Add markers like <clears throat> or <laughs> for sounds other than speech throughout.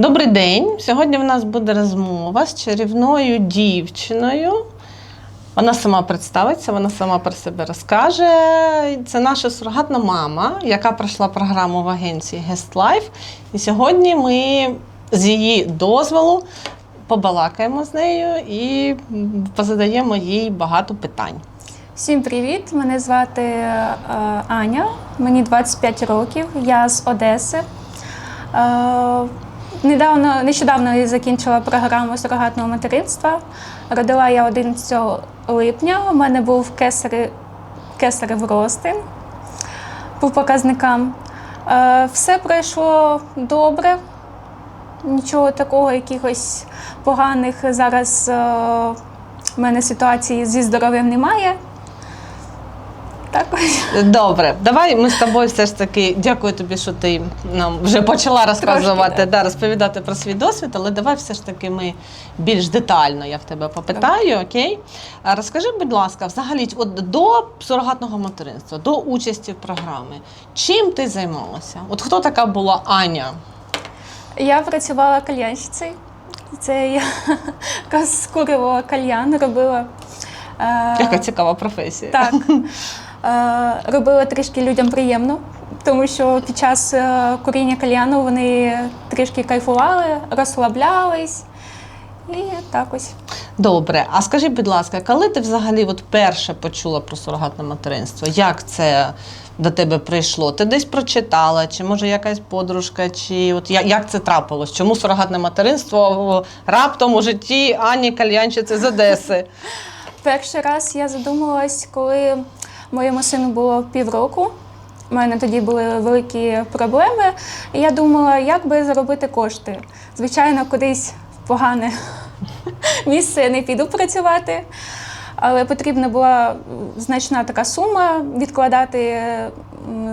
Добрий день. Сьогодні в нас буде розмова з чарівною дівчиною. Вона сама представиться, вона сама про себе розкаже. Це наша сурогатна мама, яка пройшла програму в агенції Guest Life. І сьогодні ми з її дозволу побалакаємо з нею і позадаємо їй багато питань. Всім привіт! Мене звати е, Аня, мені 25 років, я з Одеси. Недавно, нещодавно я закінчила програму сурогатного материнства. Родила я 11 липня. У мене був кесари, кесарев ростин по показникам. Е, все пройшло добре. Нічого такого, якихось поганих зараз е, в мене ситуації зі здоров'ям немає. Так ось. Добре, давай ми з тобою все ж таки дякую тобі, що ти нам вже почала розказувати, Трошки, да, розповідати про свій досвід, але давай все ж таки ми більш детально я в тебе попитаю, окей? А Розкажи, будь ласка, взагалі, от до сурогатного материнства, до участі в програмі, чим ти займалася? От хто така була Аня? Я працювала кальянщицею. Це я <laughs> скурювала кальян, робила. е, Яка цікава професія. Так. <laughs> Е, Робила трішки людям приємно, тому що під час е, куріння кальяну вони трішки кайфували, розслаблялись. І так ось. Добре, а скажи, будь ласка, коли ти взагалі от перше почула про сурогатне материнство? Як це до тебе прийшло? Ти десь прочитала, чи може якась подружка, чи от як це трапилось? Чому сурогатне материнство раптом у житті Ані Кальянчиці з Одеси? Перший раз я задумалась, коли моєму сину було півроку. У мене тоді були великі проблеми, і я думала, як би заробити кошти. Звичайно, кудись в погане <laughs> місце я не піду працювати, але потрібна була значна така сума відкладати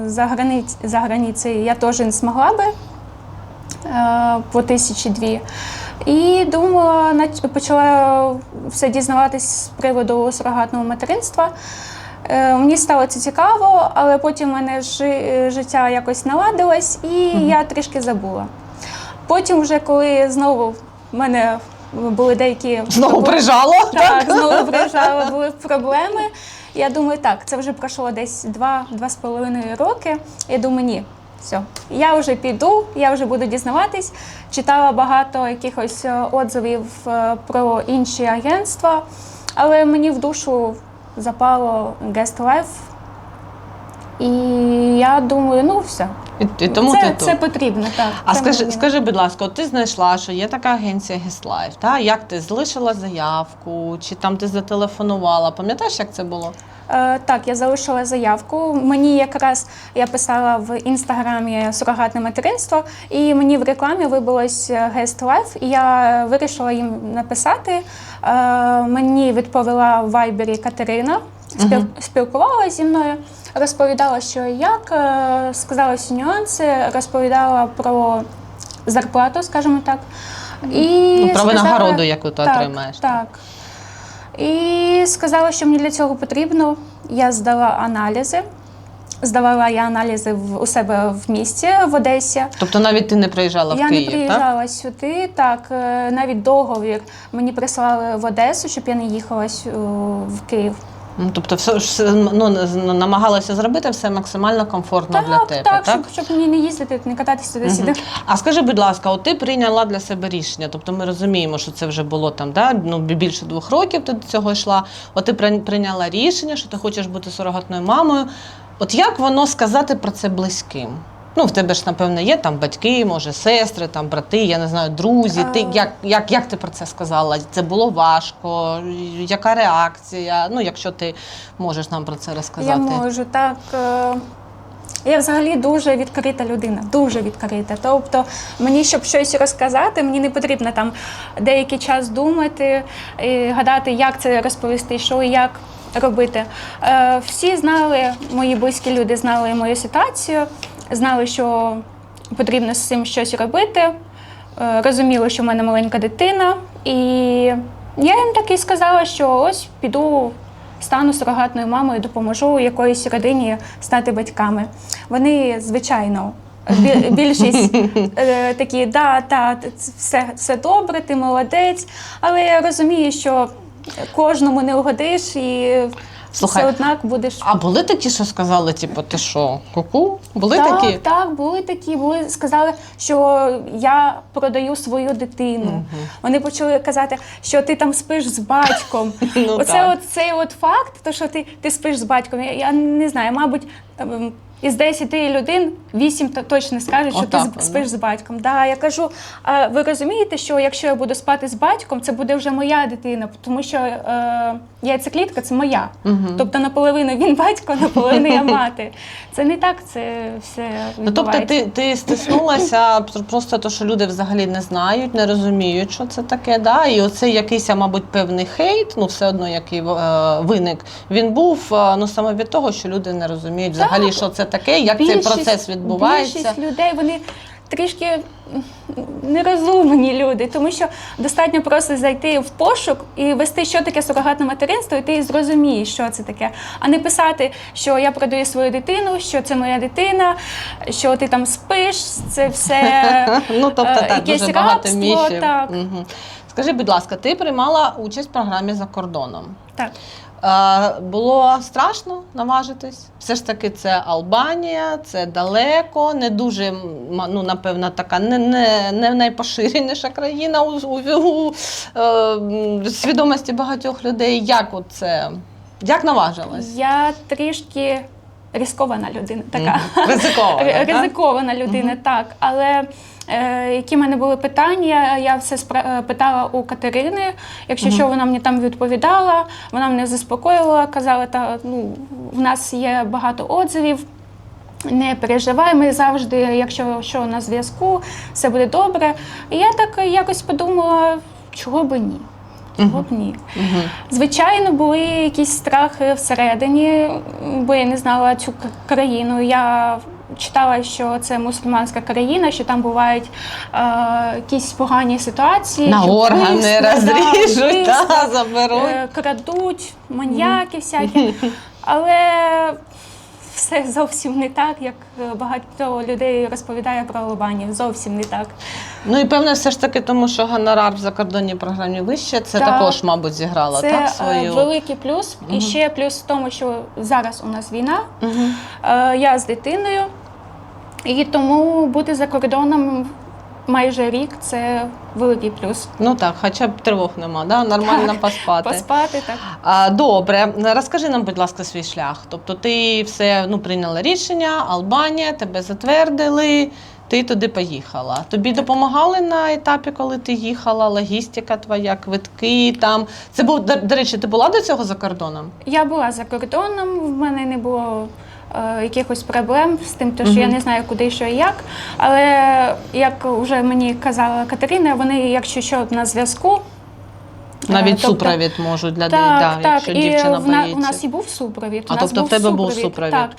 за, границь, за границею я теж не змогла би е, по тисячі дві. І думала, почала все дізнаватись з приводу сурогатного материнства. Е, Мені стало це цікаво, але потім в мене жи- життя якось наладилось, і я трішки забула. Потім, вже коли знову в мене були деякі Знову прижало? так, знову приїжджала, були проблеми. Я думаю, так, це вже пройшло десь два-два з половиною роки. Я думаю, ні, все, я вже піду, я вже буду дізнаватись. Читала багато якихось е, отзивів е, про інші агентства, але мені в душу запало Guest Life. І я думаю, ну все, І, і тому це, ти тут. це потрібно. Так, А це скажи, мені. скажи, будь ласка, от ти знайшла, що є така агенція Guest Life, та? Як ти залишила заявку, чи там ти зателефонувала? Пам'ятаєш, як це було? Е, так, я залишила заявку. Мені якраз я писала в інстаграмі сурогатне материнство, і мені в рекламі вибилось Guest Life, і я вирішила їм написати. Е, мені відповіла в Вайбері Катерина, спіл, спілкувалася зі мною, розповідала, що і як, е, сказала всі нюанси, розповідала про зарплату, скажімо так. І Ну, про сказала- винагороду, яку ти так, отримаєш. Так. І сказала, що мені для цього потрібно. Я здала аналізи. Здавала я аналізи в, у себе в місті в Одесі. Тобто навіть ти не приїжджала в Київ? я не не так? сюди. Так, е, навіть договір мені прислали в Одесу, щоб я не їхала в Київ. Ну, Тобто, все, все ну, намагалася зробити все максимально комфортно для тебе, так, так? Щоб, щоб мені не їздити, не кататися туди сюди. А скажи, будь ласка, от ти прийняла для себе рішення. Тобто ми розуміємо, що це вже було там, да? ну, більше двох років ти до цього йшла. От ти прийняла рішення, що ти хочеш бути сурогатною мамою. От як воно сказати про це близьким? Ну, в тебе ж, напевно, є там батьки, може, сестри, там брати, я не знаю, друзі. Ти як, як, як ти про це сказала? Це було важко? Яка реакція? Ну, якщо ти можеш нам про це розказати. Я можу так. е, Я взагалі дуже відкрита людина, дуже відкрита. Тобто мені, щоб щось розказати, мені не потрібно там деякий час думати, і гадати, як це розповісти, що і як робити. Е, Всі знали, мої близькі люди знали мою ситуацію, знали, що потрібно з цим щось робити. Е, Розуміли, що в мене маленька дитина, і я їм так і сказала, що ось піду стану сурогатною мамою, допоможу якоїсь родині стати батьками. Вони, звичайно, <laughs> більшість е, такі, да, та, все, все добре, ти молодець. Але я розумію, що кожному не угодиш і Слухай, все однак будеш. А були такі, що сказали, типу, ти що, ку-ку? Були так, такі? так, були такі. Були сказали, що я продаю свою дитину. Вони почали казати, що ти там спиш з батьком. <laughs> Ну, Оце так. от цей от факт, то що ти, ти спиш з батьком. Я, я не знаю, мабуть. Із 10 людей 8 то- точно скажуть, що Отак, ти спиш з батьком. Да, я кажу, а ви розумієте, що якщо я буду спати з батьком, це буде вже моя дитина, тому що е, яйцеклітка це моя. Тобто наполовину він батько, наполовину я мати. Це не так, це все Ну, тобто ти, ти стиснулася просто то, що люди взагалі не знають, не розуміють, що це таке. Да? І оцей якийсь, мабуть, певний хейт, ну все одно, який е, виник, він був е, ну, саме від того, що люди не розуміють взагалі, Так. що це таке, як цей процес відбувається. Більшість людей вони трішки нерозумні люди, тому що достатньо просто зайти в пошук і вести, що таке сурогатне материнство, і ти зрозумієш, що це таке. А не писати, що я продаю свою дитину, що це моя дитина, що ти там спиш, це все. <laughs> Ну, тобто, е, так, якесь дуже багато рабство, міфів. Скажи, будь ласка, ти приймала участь в програмі за кордоном. Так. Е, Було страшно наважитись. Все ж таки, це Албанія, це далеко, не дуже ну, напевно, така не, не, не найпоширеніша країна у, у, у е, свідомості багатьох людей. Як от це? Як наважилась? Я трішки ризикована людина така. Ризикована, Ризикована людина, так. Але е, які в мене були питання, я все е, питала у Катерини. Якщо що, вона мені там відповідала, вона мене заспокоїла, казала, та ну в нас є багато отзивів. Не переживай, ми завжди, якщо що на зв'язку, все буде добре. І я так якось подумала, чого би ні? Чого б ні? Звичайно, були якісь страхи всередині, бо я не знала цю країну. Я читала, що це мусульманська країна, що там бувають е, якісь погані ситуації. На органи розріжуть, вбивства, та, заберуть. е, крадуть, маньяки всякі. Але все зовсім не так, як е, багато людей розповідає про Албанію. Зовсім не так. Ну і певне, все ж таки, тому що гонорар в закордонній програмі вище, це Так. також, мабуть, зіграла Це так е, свою. великий плюс. І ще плюс в тому, що зараз у нас війна. Е, Я з дитиною, і тому бути за кордоном майже рік це великий плюс. Ну так, хоча б тривог нема, да? нормально Так, поспати. Поспати так. А, добре, розкажи нам, будь ласка, свій шлях. Тобто ти все ну, прийняла рішення, Албанія, тебе затвердили, ти туди поїхала. Тобі допомагали на етапі, коли ти їхала, логістика твоя, квитки там. Це був, до, речі, ти була до цього за кордоном? Я була за кордоном, в мене не було якихось проблем з тим, то, що я не знаю, куди що і як. Але як вже мені казала Катерина, вони, якщо що на зв'язку. е, Навіть тобто- супровід можуть для Так, да, так. якщо і дівчина в боїться. у нас і був супровід. А, у нас тобто в тебе був супровід. Так.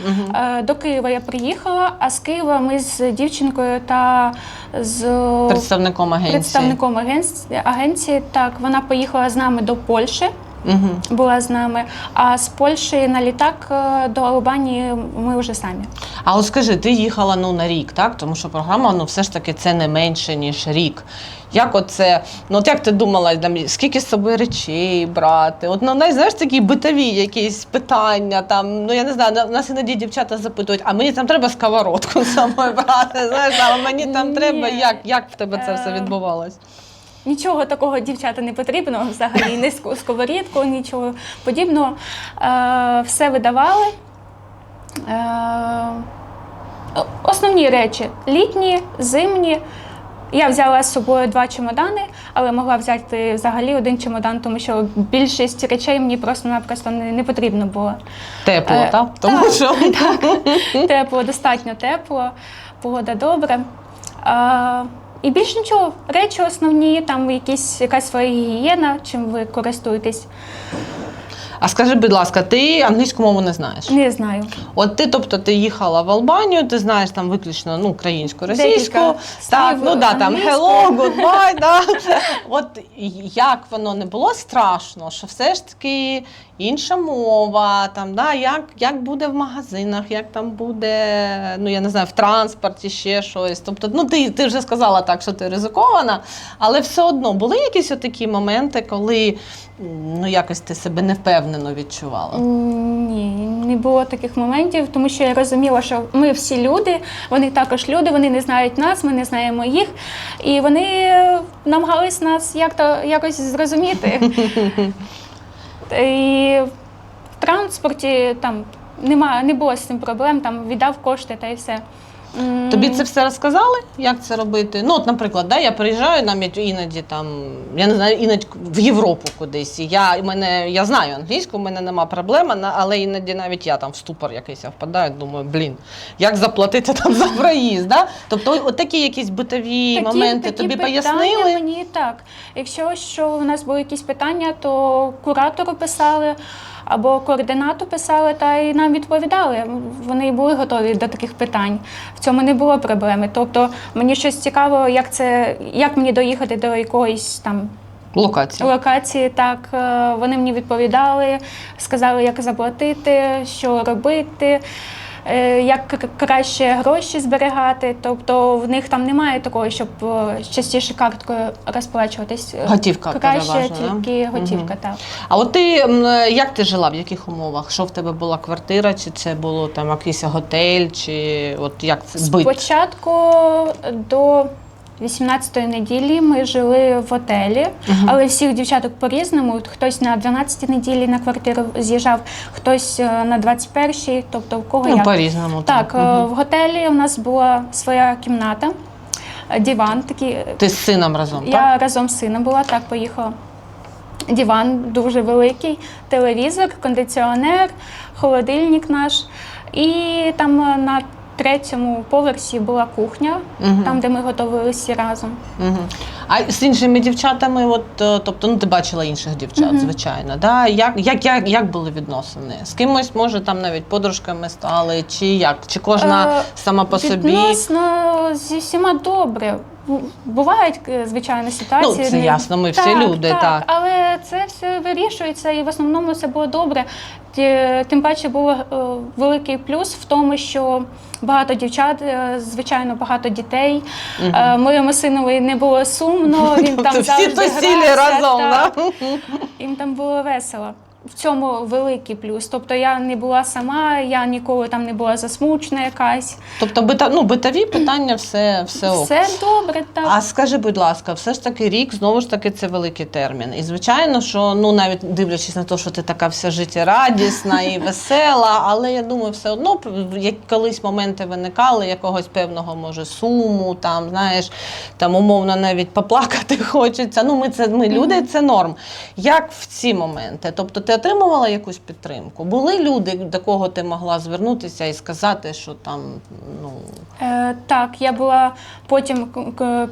Е, До Києва я приїхала, а з Києва ми з дівчинкою та з Представником агенції. представником агенції, агенції. Так, вона поїхала з нами до Польщі. Угу. Була з нами, а з Польщі на літак е, до Албанії ми вже самі. А от скажи, ти їхала ну на рік, так? Тому що програма ну все ж таки це не менше ніж рік. Як оце, ну от як ти думала, там, скільки з собою речей брати? От ну, знаєш, такі битові якісь питання, там, ну я не знаю, на- нас іноді дівчата запитують, а мені там треба сковородку <laughs> з собою брати. Знаєш, а мені там треба. Як, як в тебе це все Е, відбувалось? Нічого такого дівчата не потрібно взагалі, не ск- сковорідку, нічого подібного. Е, все видавали. Е, основні речі літні, зимні. Я взяла з собою два чемодани, але могла взяти взагалі один чемодан, тому що більшість речей мені просто-напросто не, не потрібно було. Тепло, Е, так? Тому так, що <laughs> Тепло, достатньо тепло, погода добра. А, і більш нічого, речі основні, там якісь, якась своя гігієна, чим ви користуєтесь. А скажи, будь ласка, ти англійську мову не знаєш? Не знаю. От ти, тобто, ти їхала в Албанію, ти знаєш там виключно ну, українську, російську. Декілька Так, слів ну да, там англійською. hello, goodbye, да. От як воно не було страшно, що все ж таки інша мова, там, да, як, як буде в магазинах, як там буде, ну я не знаю, в транспорті ще щось. Тобто, ну ти, ти вже сказала так, що ти ризикована, але все одно були якісь такі моменти, коли ну, якось ти себе невпевнено відчувала. Ні, не було таких моментів, тому що я розуміла, що ми всі люди, вони також люди, вони не знають нас, ми не знаємо їх. І вони намагались нас як-то якось зрозуміти. <laughs> І в транспорті там нема, не було з цим проблем, там віддав кошти та й все. Тобі це все розказали, як це робити? Ну, от, наприклад, да, я приїжджаю навіть іноді там, я не знаю, іноді в Європу кудись. І я, і мене, я знаю англійську, у мене нема проблеми, на- але іноді навіть я там в ступор якийсь я впадаю, думаю, блін, як заплатити там за проїзд? Да? Тобто, от такі якісь битові Такі- моменти такі тобі питання пояснили? Мені так. Якщо що у нас були якісь питання, то куратору писали або координату писали, та й нам відповідали. Вони були готові до таких питань. В цьому не було проблеми. Тобто мені щось цікаво, як це, як мені доїхати до якоїсь там Локації. локації. Так е, вони мені відповідали, сказали, як заплатити, що робити. Е, Як краще гроші зберігати, тобто в них там немає такого, щоб е, частіше карткою розплачуватись. Е, Готівка краще переважно, да? тільки готівка. Угу. Так А от ти як ти жила, в яких умовах? Що в тебе була квартира, чи це було там якийсь готель, чи от як це бит? спочатку до 18-ї неділі ми жили в готелі, але всіх дівчаток по-різному. Хтось на 12-й неділі на квартиру з'їжджав, хтось е, на 21-й, тобто в кого Ну, як. по-різному. Так, е, Мгм. в готелі у нас була своя кімната, е, диван такий. е, Ти з сином разом, так? Я разом з сином була, так поїхала. Диван дуже великий, телевізор, кондиціонер, холодильник наш. І там е, на третьому поверсі була кухня, Мгм. там, де ми готували всі разом. Угу. А з іншими дівчатами, от, е, тобто, ну ти бачила інших дівчат, звичайно. Да? Як, як, як, як були відносини? З кимось, може, там навіть подружками стали, чи як? Чи кожна Е, сама по собі? Відносно зі всіма добре. Бувають, е, звичайно, ситуації. Ну, це ясно, ми всі люди, так. Але це все вирішується, і в основному все було добре. Тим паче був е, великий плюс в тому, що багато дівчат, е, звичайно, багато дітей. Угу. Моєму синові не було сумно, він <laughs> там Тобто всі завжди грався, разом, так. да? Їм там було весело. В цьому великий плюс. Тобто я не була сама, я ніколи там не була засмучена якась. Тобто бита, ну, битові питання все, все ок. Все добре, так. А скажи, будь ласка, все ж таки рік знову ж таки це великий термін. І звичайно, що ну навіть дивлячись на те, що ти така вся життєрадісна і весела, але я думаю, все одно як колись моменти виникали якогось певного може суму, там знаєш, там умовно навіть поплакати <laughs> хочеться. Ну, ми це ми люди, це норм. Як в ці моменти? Тобто, ти отримувала якусь підтримку? Були люди, до кого ти могла звернутися і сказати, що там ну Е, так, я була потім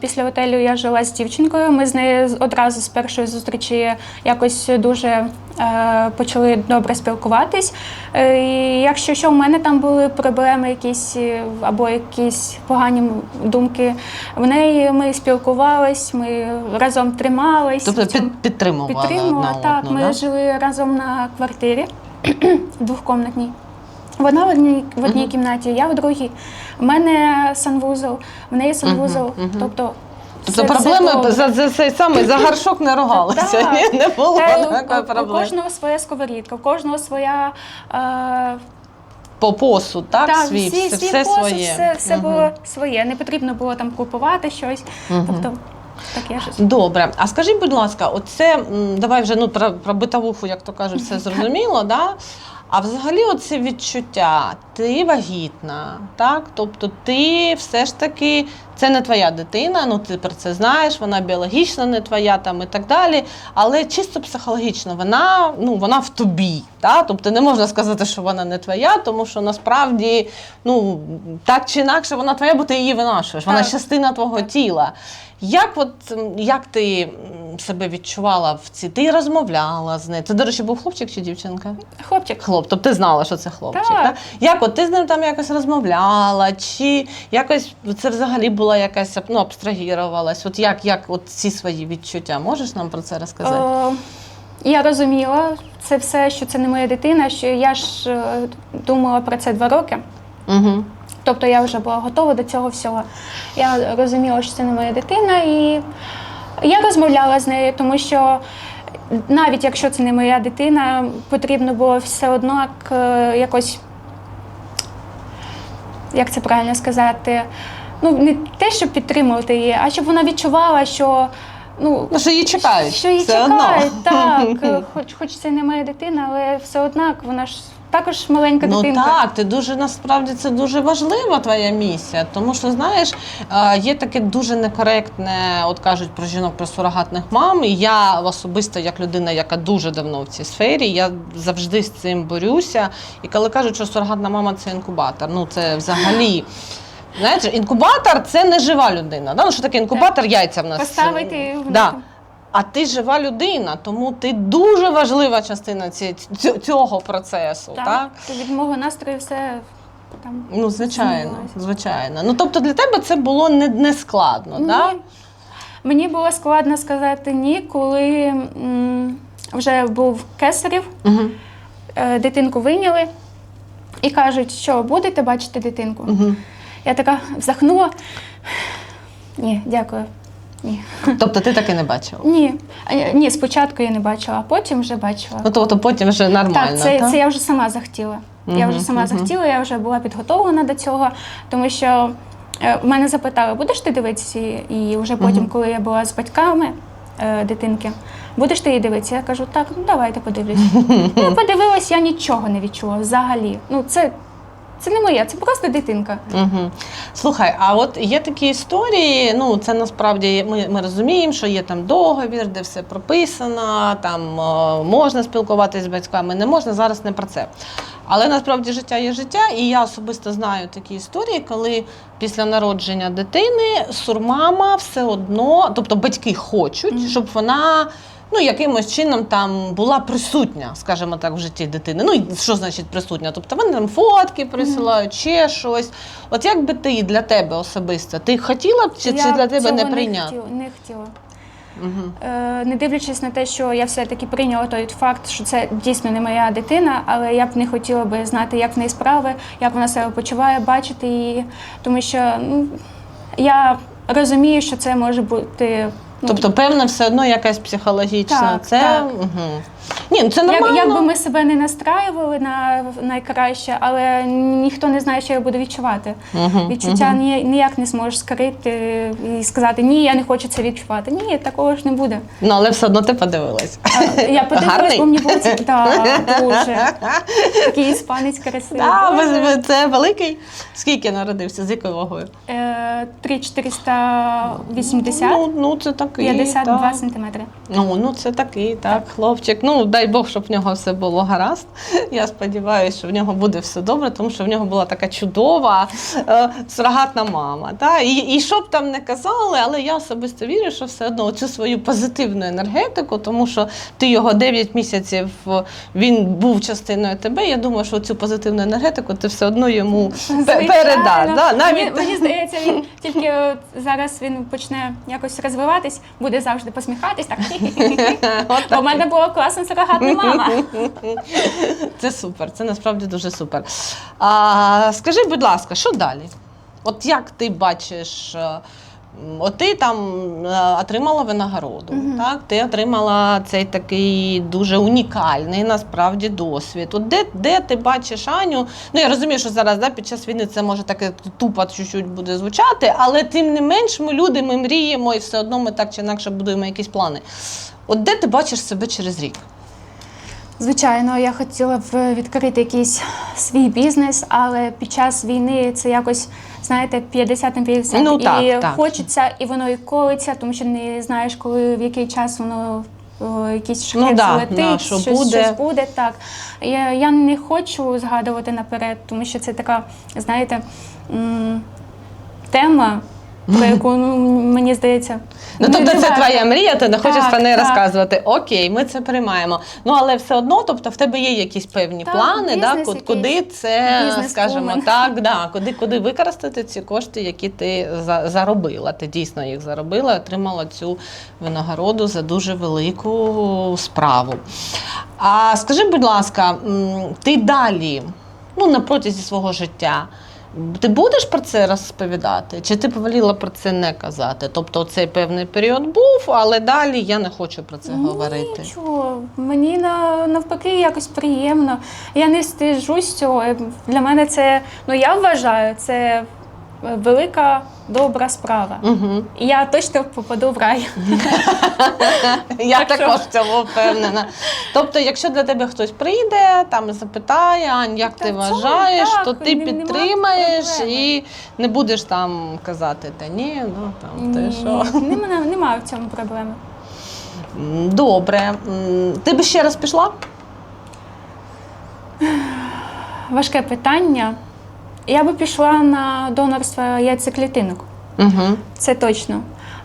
після готелю я жила з дівчинкою. Ми з нею одразу з першої зустрічі якось дуже е, почали добре спілкуватись. Е, і якщо що, в мене там були проблеми якісь е, або якісь погані думки, в неї ми спілкувались, ми разом тримались. тобто під, підтримувала, Підтримувала, так. одну, Ми да? жили разом на квартирі <clears throat> двохкомнатній. Вона в одній, в одній кімнаті, я в другій. У мене санвузол, в неї санвузол. мгм. Тобто, Тобто все- все проблеми добре. за, за цей самий за горшок не рогалися. <laughs> Так. Ні, не було Та, у- такої у, у проблеми. кожного своя сковорідка, у кожного своя е, По посуд, так, так, свій, всі, все, свій все посуд, своє. все, все Мгм. було своє. Не потрібно було там купувати щось. Тобто таке щось. Добре, а скажи, будь ласка, оце м, давай вже ну про, про битовуху, як то кажуть, все <laughs> зрозуміло, да? А взагалі, оце відчуття, ти вагітна, так? Тобто ти все ж таки, це не твоя дитина, ну ти про це знаєш, вона біологічно не твоя там і так далі. Але чисто психологічно вона, ну, вона в тобі. Та? Тобто не можна сказати, що вона не твоя, тому що насправді ну, так чи інакше вона твоя, бо ти її винашуєш. Вона Так. частина твого тіла. Як, от, як ти себе відчувала в ці. Ти розмовляла з нею. Це, до речі, був хлопчик чи дівчинка? Хлопчик. Хлоп, тобто ти знала, що це хлопчик. Так. Так. Як от ти з ним там якось розмовляла, чи якось це взагалі була якась ну, абстрагірувалась? От як, як от ці свої відчуття? Можеш нам про це розказати? Е, я розуміла це все, що це не моя дитина, що я ж е, думала про це два роки. Угу. Тобто я вже була готова до цього всього. Я розуміла, що це не моя дитина, і я розмовляла з нею, тому що навіть якщо це не моя дитина, потрібно було все одно як, е, якось, як це правильно сказати, ну не те, щоб підтримувати її, а щоб вона відчувала, що. Ну, Ну, що її чекають. що її все чекають, одно. так. <laughs> Хоч, хоч це не моя дитина, але все однак вона ж також маленька Ну дитинка. так, ти дуже насправді це дуже важлива твоя місія, тому що знаєш, є таке дуже некоректне, от кажуть про жінок про сурогатних мам. І я особисто, як людина, яка дуже давно в цій сфері, я завжди з цим борюся. І коли кажуть, що сурогатна мама це інкубатор, ну це взагалі. Знаєте, інкубатор це не жива людина. Да? Ну, що таке інкубатор? Яйця в нас. Поставити в Да. А ти жива людина, тому ти дуже важлива частина ці- ць- цього процесу. Так, так? то від мого настрою все там. Ну, звичайно, звичайно. Ну, тобто для тебе це було не, не складно, Ні. да? Мені було складно сказати ні, коли м, вже був кесарів, Угу. е, дитинку вийняли і кажуть, що будете бачити дитинку. Угу. Я така вздохнула. Ні, дякую. Ні. Тобто ти таки не бачила? Ні. Е, Ні, спочатку я не бачила, а потім вже бачила. Ну, тобто потім вже нормально, Так, це, так? це я вже сама захотіла. Я вже Мгм, сама мгм. захотіла, я вже була підготовлена до цього, тому що е, в мене запитали, будеш ти дивитися? І вже потім, Мгм. коли я була з батьками е, дитинки, будеш ти її дивитися? Я кажу, так, ну давайте подивлюсь. я <laughs> подивилась, я нічого не відчула взагалі. Ну, це, це не моє, це просто дитинка. Угу. Слухай, а от є такі історії, ну це насправді ми, ми розуміємо, що є там договір, де все прописано, там е, можна спілкуватися з батьками, не можна, зараз не про це. Але насправді життя є життя, і я особисто знаю такі історії, коли після народження дитини сурмама все одно, тобто батьки хочуть, щоб вона. Ну, якимось чином там була присутня, скажімо так, в житті дитини. Ну, і що значить присутня? Тобто вони там фотки присилають, ще щось. От як би ти для тебе особисто, ти хотіла б чи я для тебе не Не хотіла, не хотіла. Угу. Е, не дивлячись на те, що я все-таки прийняла той факт, що це дійсно не моя дитина, але я б не хотіла би знати, як в неї справи, як вона себе почуває, бачити її. Тому що ну, я розумію, що це може бути. Ну, Тобто, певна все одно якась психологічна. Так, це так. Угу. Ні, ну це як, нормально. як би ми себе не настраювали на найкраще, але ніхто не знає, що я буду відчувати. Мгм, Відчуття ні, ніяк не зможеш скрити і сказати ні, я не хочу це відчувати. Ні, такого ж не буде. Ну, але все одно ти подивилась. А, Я <laughs> подивилась, бо мені було ці- <laughs> да, дуже. Такий іспанець красивий. Да, це великий. Скільки народився? З якою вагою? Е, 3,480, Ну, ну це такий. 52 так. сантиметри. Ну, ну це такий, так, хлопчик. Ну, дай Бог, щоб в нього все було гаразд. Я сподіваюся, що в нього буде все добре, тому що в нього була така чудова е, сурогатна мама. Та? І, і що б там не казали, але я особисто вірю, що все одно цю свою позитивну енергетику, тому що ти його 9 місяців е, він був частиною тебе. Я думаю, що цю позитивну енергетику ти все одно йому передаш. Да? Мені, Навіть мені здається, він тільки зараз він почне якось розвиватись, буде завжди посміхатись. Так. <laughs> В мене була класна сурогатна мама. <laughs> Це супер, це насправді дуже супер. А, скажи, будь ласка, що далі? От як ти бачиш, е, от ти там е, отримала винагороду, Мгм. так? Ти отримала цей такий дуже унікальний насправді досвід. От де, де ти бачиш Аню? Ну я розумію, що зараз да, під час війни це може таке тупо чуть-чуть буде звучати, але тим не менш ми люди, ми мріємо і все одно ми так чи інакше будуємо якісь плани. От де ти бачиш себе через рік? Звичайно, я хотіла б відкрити якийсь свій бізнес, але під час війни це якось, знаєте, 50 на 50. Ну, так, і так. хочеться, і воно і колиться, тому що не знаєш, коли в який час воно. о, Якийсь шахет Ну, да, залетить, да, що щось, буде. щось буде. Так. Я, я не хочу згадувати наперед, тому що це така, знаєте, м, тема, про яку ну, мені здається. Ну, тобто це твоя мрія, ти не хочеш Так, про неї так. розказувати. Окей, ми це приймаємо. Ну але все одно, тобто в тебе є якісь певні Так, плани, да, бізнес ку- куди це, бізнес-вумен. скажімо так, да, куди, куди використати ці кошти, які ти за- заробила. Ти дійсно їх заробила, отримала цю винагороду за дуже велику справу. А скажи, будь ласка, м, ти далі, ну на протязі свого життя. Ти будеш про це розповідати? Чи ти повеліла про це не казати? Тобто цей певний період був, але далі я не хочу про це говорити. Нічого, мені на, навпаки якось приємно. Я не стижусь цього. Для мене це, ну я вважаю, це велика добра справа. Угу. І я точно попаду в рай. <laughs> Я Так також в цьому впевнена. Тобто, якщо до тебе хтось прийде, там запитає, Ань, як ти вважаєш, так, то ти нема підтримаєш і не будеш там казати, та ні, ну там ти що. нема, немає в цьому проблеми. М, Добре. М, Ти би ще раз пішла? Важке питання. Я би пішла на донорство яйцеклітинок. Угу. Це точно.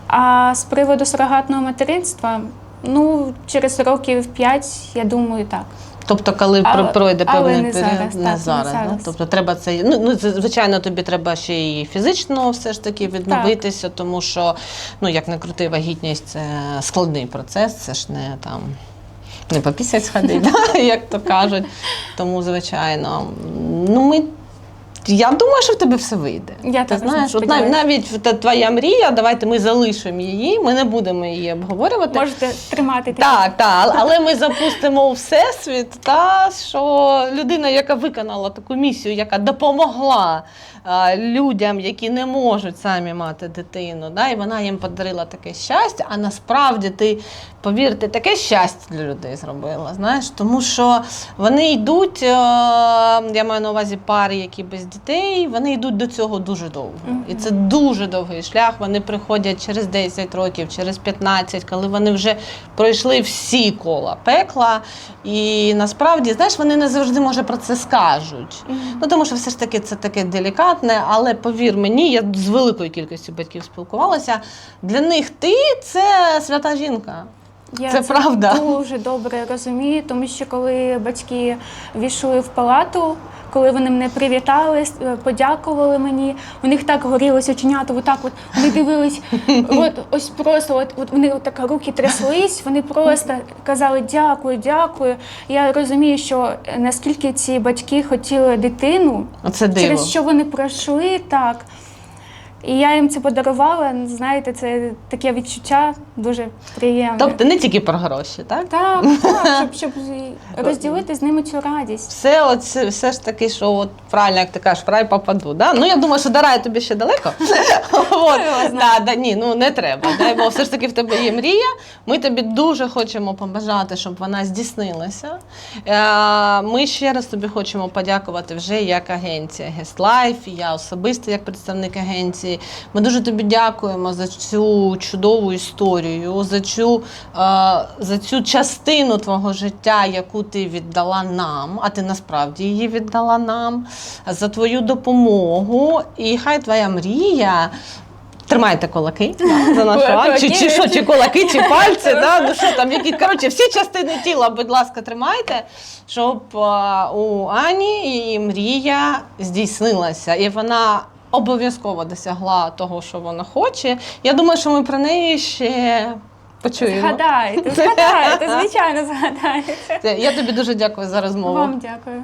А з приводу сурогатного материнства, ну, через років 5, я думаю, так. Тобто, коли Але- про- пройде але певний не період, зараз, не так, не зараз. да? Тобто треба це. Ну, ну, звичайно, тобі треба ще і фізично все ж таки відновитися, тому що, ну, як не крути, вагітність це складний процес, це ж не там. Не по пісяць ходить, <laughs> як то кажуть. Тому, звичайно, ну ми. Я думаю, що в тебе все вийде. Я Ти також знаєш, от нав- сподіваюся. навіть та- твоя мрія, давайте ми залишимо її, ми не будемо її обговорювати. Можете тримати такі. Так, так, але ми запустимо у всесвіт, та що людина, яка виконала таку місію, яка допомогла людям, які не можуть самі мати дитину, да, і вона їм подарила таке щастя. А насправді ти, повірте, таке щастя для людей зробила. Знаєш, тому що вони йдуть, е, я маю на увазі пари, які без дітей, вони йдуть до цього дуже довго. І це дуже довгий шлях. Вони приходять через 10 років, через 15, коли вони вже пройшли всі кола пекла. І насправді, знаєш, вони не завжди може про це скажуть. Ну тому що все ж таки це таке делікатне, але повір мені, я з великою кількістю батьків спілкувалася. Для них ти це свята жінка. Я Це правда. дуже добре розумію, тому що коли батьки війшли в палату, коли вони мене привітали, с- е, подякували мені, у них так горілись оченята, отак от вони дивились, <laughs> от ось просто от, от вони от так руки тряслись, вони просто казали дякую, дякую. Я розумію, що е, наскільки ці батьки хотіли дитину, Оце диво. через що вони пройшли так. І я їм це подарувала. Знаєте, це таке відчуття дуже приємне. Тобто не тільки про гроші, так? Так, так, щоб, <laughs> щоб розділити з ними цю радість. Все, от, все, ж таки, що от, правильно, як ти кажеш, в рай попаду. Да? Ну, я думаю, що до раю тобі ще далеко. <laughs> От, да, да, ні, ну не треба. Да? Бо все ж таки в тебе є мрія. Ми тобі дуже хочемо побажати, щоб вона здійснилася. Е, Ми ще раз тобі хочемо подякувати вже як агенція Guest Life, я особисто як представник агенції. Ми дуже тобі дякуємо за цю чудову історію, за цю, е, за цю частину твого життя, яку ти віддала нам, а ти насправді її віддала нам, за твою допомогу. І хай твоя мрія. Тримайте кулаки да, <laughs> за нашу Кулаки. Чи, чи що, чи кулаки, чи <laughs> пальці, да, ну що там, які, коротше, всі частини тіла, будь ласка, тримайте, щоб а, у Ані її мрія здійснилася, і вона обов'язково досягла того, що вона хоче. Я думаю, що ми про неї ще почуємо. Згадайте, <laughs> згадайте, звичайно, згадайте. Я тобі дуже дякую за розмову. Вам дякую.